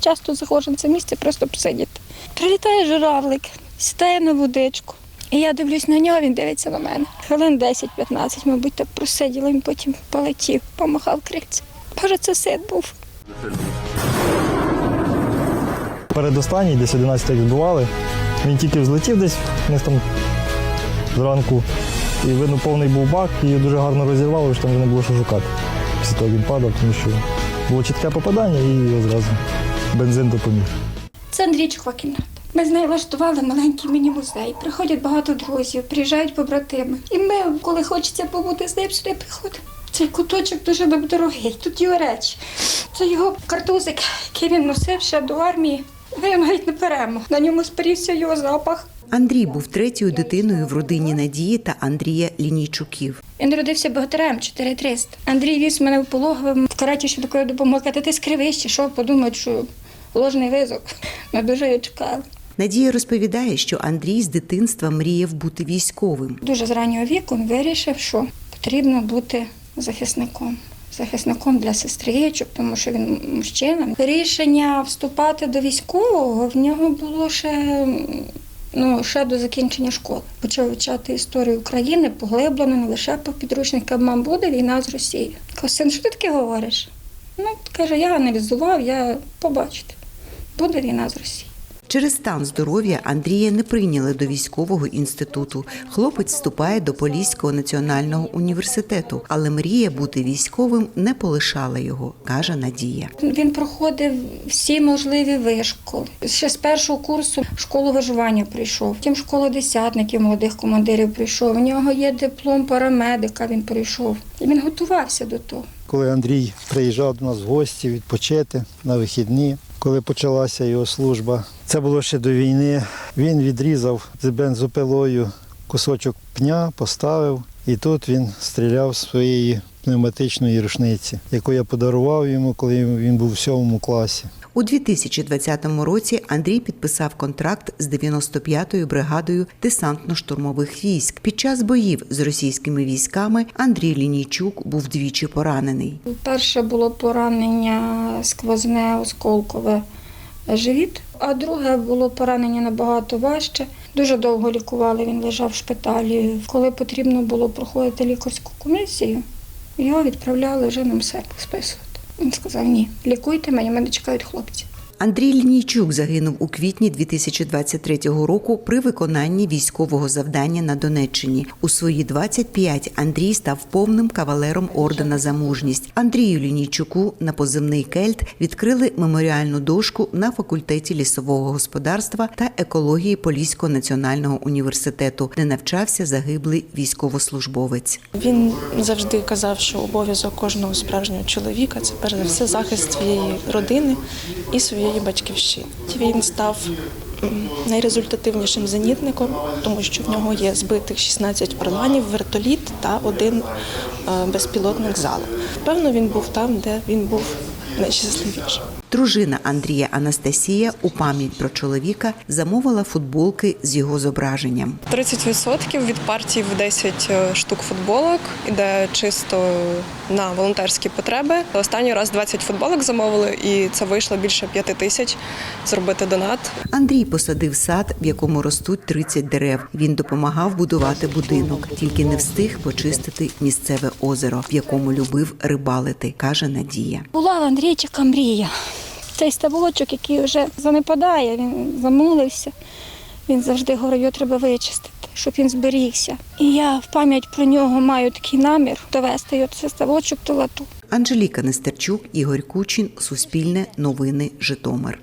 часто заходжу на це місце просто посидіти. Прилітає журавлик, стає на водичку. І я дивлюсь на нього, він дивиться на мене. Хвилин 10-15, мабуть, так просиділи, він потім полетів, помахав крильцем. Боже, це син був. Передостанній, десь 11 відбували. Він тільки взлетів десь, там зранку. І видно, повний був бак, і дуже гарно розірвало, що там вже не було що шукати. Після того він падав, тому що було чітке попадання і одразу бензин допоміг. Це Андрійчикова кімната. Ми з нею влаштували маленький міні-музей. Приходять багато друзів, приїжджають побратими. І ми, коли хочеться побути з ним, сюди приходимо. Цей куточок дуже дорогий. Тут його речі. Це його картузик, який він носив ще до армії. Ми його навіть не беремо. На ньому спорівся його запах. Андрій був третьою дитиною в родині Надії та Андрія Лінійчуків. Він народився богатирем 4300. Андрій віз мене в пологовим в караті швидкої допомоги. Каже, ти скривище, що подумають, що ложний визок. Ми дуже його чекали. Надія розповідає, що Андрій з дитинства мріяв бути військовим. Дуже з раннього віку він вирішив, що потрібно бути захисником. Захисником для сестричок, тому що він мужчина. Рішення вступати до військового в нього було ще, ну, ще до закінчення школи. Почав вивчати історію України поглиблено, не лише по підручникам, буде війна з Росією. Кажу, син, що ти таке говориш? Ну, каже, я аналізував, я побачите, буде війна з Росією. Через стан здоров'я Андрія не прийняли до військового інституту. Хлопець вступає до Поліського національного університету, але мрія бути військовим не полишала його, каже Надія. Він проходив всі можливі вишколи. Ще з першого курсу школу виживання прийшов. Потім школа десятників молодих командирів прийшов. У нього є диплом парамедика. Він прийшов. І він готувався до того. коли Андрій приїжджав до нас в гості відпочити на вихідні, коли почалася його служба. Це було ще до війни. Він відрізав з бензопилою кусочок пня, поставив, і тут він стріляв з своєї пневматичної рушниці, яку я подарував йому, коли він був в сьомому класі. У 2020 році Андрій підписав контракт з 95-ю бригадою десантно-штурмових військ. Під час боїв з російськими військами Андрій Лінійчук був двічі поранений. Перше було поранення сквозне осколкове живіт, а друге було поранення набагато важче. Дуже довго лікували. Він лежав в шпиталі. Коли потрібно було проходити лікарську комісію, його відправляли вже на МСЕК списувати. Він сказав: ні, лікуйте мене, мене чекають хлопці. Андрій Лінійчук загинув у квітні 2023 року при виконанні військового завдання на Донеччині. У свої 25 Андрій став повним кавалером ордена за мужність. Андрію Лінійчуку на позивний Кельт відкрили меморіальну дошку на факультеті лісового господарства та екології Поліського національного університету, де навчався загиблий військовослужбовець. Він завжди казав, що обов'язок кожного справжнього чоловіка це перш за все захист своєї родини і своєї батьківщини. Він став найрезультативнішим зенітником, тому що в нього є збитих 16 орланів, вертоліт та один е, безпілотник зал. Певно, він був там, де він був найщасливішим. Дружина Андрія Анастасія у пам'ять про чоловіка замовила футболки з його зображенням. 30% від партії в 10 штук футболок іде чисто на волонтерські потреби. Останній раз 20 футболок замовили, і це вийшло більше 5 тисяч зробити донат. Андрій посадив сад, в якому ростуть 30 дерев. Він допомагав будувати будинок, тільки не встиг почистити місцеве озеро, в якому любив рибалити, каже Надія. Була в Андрійчика мрія. Цей ставочок, який вже занепадає, він замулився. Він завжди говорив, його треба вичистити, щоб він зберігся. І я в пам'ять про нього маю такий намір довести його цей ставочок до лату. Анжеліка Нестерчук, Ігор Кучин, Суспільне, Новини, Житомир.